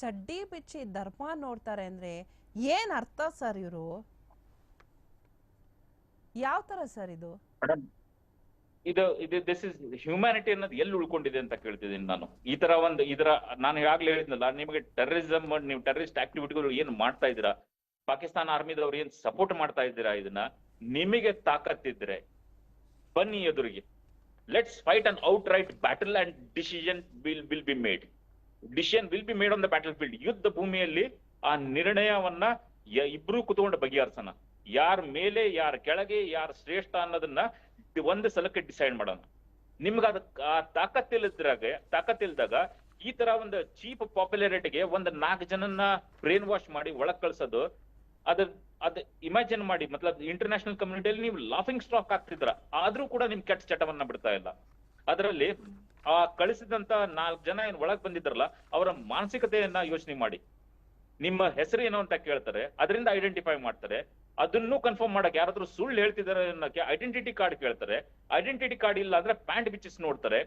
ಚಡ್ಡಿ ಬಿಚ್ಚಿ ಧರ್ಮ ನೋಡ್ತಾರೆ ಅಂದ್ರೆ ಏನ್ ಅರ್ಥ ಸರ್ ಇವರು? ಯಾವ ತರ ಸರ್ ಇದು? ಇದು ಇದು ದಿಸ್ ಇಸ್ ಹ್ಯೂಮ್ಯಾನಿಟಿ ಅನ್ನೋದು ಎಲ್ಲಿ ಉಳ್ಕೊಂಡಿದೆ ಅಂತ ಕೇಳ್ತಿದ್ದೀನಿ ನಾನು. ಈ ತರ ಒಂದು ಇದರ ನಾನು ಈಗಾಗಲೇ ಹೇಳಿದ್ನಲ್ಲ, ನಿಮಗೆ ಟೆರರಿಸಮ್ ನೀವು ಟೆರರಿಸ್ಟ್ ಆಕ್ಟಿವಿಟಿಗಳು ಏನು ಮಾಡ್ತಾ ಇದ್ದೀರಾ? ಪಾಕಿಸ್ತಾನ ಆರ್ಮಿದವ್ರು ಏನ್ ಸಪೋರ್ಟ್ ಮಾಡ್ತಾ ಇದ್ದೀರಾ ಇದನ್ನ? ನಿಮಗೆ ತಾಕತ್ತಿದ್ರೆ, ಬನ್ನಿ ಎದುರಿಗೆ. Let's fight an outright battle and decision will will be made decision will be made on the battlefield ಯುದ್ಧ ಭೂಮಿಯಲ್ಲಿ ಆ ನಿರ್ಣಯವನ್ನ ಇಬ್ರು ಕುತ್ಕೊಂಡು ಬಗೆಹರಿಸೋಣ. ಯಾರ ಮೇಲೆ, ಯಾರ ಕೆಳಗೆ, ಯಾರ ಶ್ರೇಷ್ಠ ಅನ್ನೋದನ್ನ ಒಂದೇ ಸಲಕ್ಕೆ ಡಿಸೈಡ್ ಮಾಡೋಣ. ನಿಮ್ಗೆ ಅದ ತಾಕತ್ತಿಲ್ಲದ್ರಾಗ ತಾಕತ್ತಿಲ್ದಾಗ ಈ ತರ ಒಂದು ಚೀಪ್ ಪಾಪ್ಯುಲಾರಿಟಿಗೆ ಒಂದು ನಾಲ್ಕು ಜನನ್ನ ಬ್ರೇನ್ ವಾಶ್ ಮಾಡಿ ಒಳಗ್ ಕಳ್ಸೋದು, ಅದ ಅದ್ ಇಮ್ಯಾಜಿನ್ ಮಾಡಿ. ಮತ್ಲಬ್ ಇಂಟರ್ನ್ಯಾಷನಲ್ ಕಮ್ಯುನಿಟಿಯಲ್ಲಿ ನೀವು ಲಾಫಿಂಗ್ ಸ್ಟಾಕ್ ಆಗ್ತಿದ್ರ ಆದ್ರೂ ಕೂಡ ನಿಮ್ ಕೆಟ್ಟ ಚಟವನ್ನ ಬಿಡ್ತಾ ಇಲ್ಲ. ಅದರಲ್ಲಿ ಆ ಕಳಿಸಿದಂತ ನಾಲ್ಕು ಜನ ಏನ್ ಒಳಗ್ ಬಂದಿದ್ರಲ್ಲ ಅವರ ಮಾನಸಿಕತೆಯನ್ನ ಯೋಚನೆ ಮಾಡಿ. ನಿಮ್ಮ ಹೆಸರು ಏನು ಅಂತ ಕೇಳ್ತಾರೆ ಅದರಿಂದ ಐಡೆಂಟಿಫೈ ಮಾಡ್ತಾರೆ. ಅದನ್ನು ಕನ್ಫರ್ಮ್ ಮಾಡಕ್ ಯಾರಾದ್ರೂ ಸುಳ್ಳು ಹೇಳ್ತಿದಾರೆ ಅನ್ನೋಕೆ ಐಡೆಂಟಿಟಿ ಕಾರ್ಡ್ ಕೇಳ್ತಾರೆ. ಐಡೆಂಟಿಟಿ ಕಾರ್ಡ್ ಇಲ್ಲ ಅಂದ್ರೆ ಪ್ಯಾಂಟ್ ಬಿಚ್ಚಿಸ್ ನೋಡ್ತಾರೆ.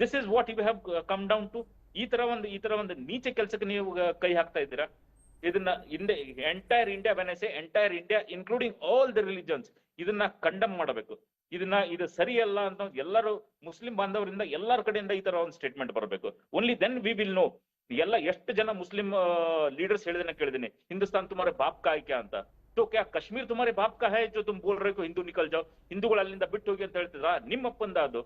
This is what you have come down to ಈ ತರ ಒಂದು ಈ ತರ ಒಂದು ನೀಚ ಕೆಲಸಕ್ಕೆ ನೀವು uh, ಕೈ ಹಾಕ್ತಾ ಇದ್ದೀರಾ? ಇದನ್ನ India entire India ಬೆನೆಸೆ entire India including all the religions ಇದನ್ನ ಕಂಡಮ್ ಮಾಡಬೇಕು. ಇದನ್ನ ಇದು ಸರಿಯಲ್ಲ ಅಂತ ಎಲ್ಲರೂ ಮುಸ್ಲಿಂ ಬಾಂಧವರಿಂದ ಎಲ್ಲರ ಕಡೆಯಿಂದ ಈ ತರ ಒಂದು ಸ್ಟೇಟ್ಮೆಂಟ್ ಬರಬೇಕು. Only then we will know ಎಲ್ಲ ಎಷ್ಟು ಜನ ಮುಸ್ಲಿಂ ಲೀಡರ್ಸ್ ಹೇಳಿದನ್ನ ಕೇಳಿದೀನಿ ಹಿಂದೂಸ್ತಾನ್ ತುಮಾರೆ ಬಾಪ್ ಆಯ್ಕೆ ಅಂತ. ಸೊ ಕ್ಯಾ ಕಾಶ್ಮೀರ್ ತುಮಾರೆ ಬಾಪ್ ಕಾ ಹೇ ಜೊ ತುಮ್ ಬೋಲ್ ರೇಕು ಹಿಂದೂ ನಿಕಲ್ ಜಾವ್. ಹಿಂದೂಗಳು ಅಲ್ಲಿಂದ ಬಿಟ್ಟು ಹೋಗಿ ಅಂತ ಹೇಳ್ತಿದ್ರ? ನಿಮ್ಮ ಒಪ್ಪಂದ ಅದು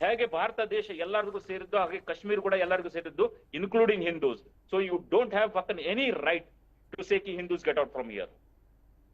ಹೇಗೆ ಭಾರತ ದೇಶ ಎಲ್ಲರಿಗೂ ಸೇರಿದ್ದು ಹಾಗೆ ಕಾಶ್ಮೀರ್ ಕೂಡ ಎಲ್ಲರಿಗೂ ಸೇರಿದ್ದು including Hindus so you don't have any right to say Hindus get out from here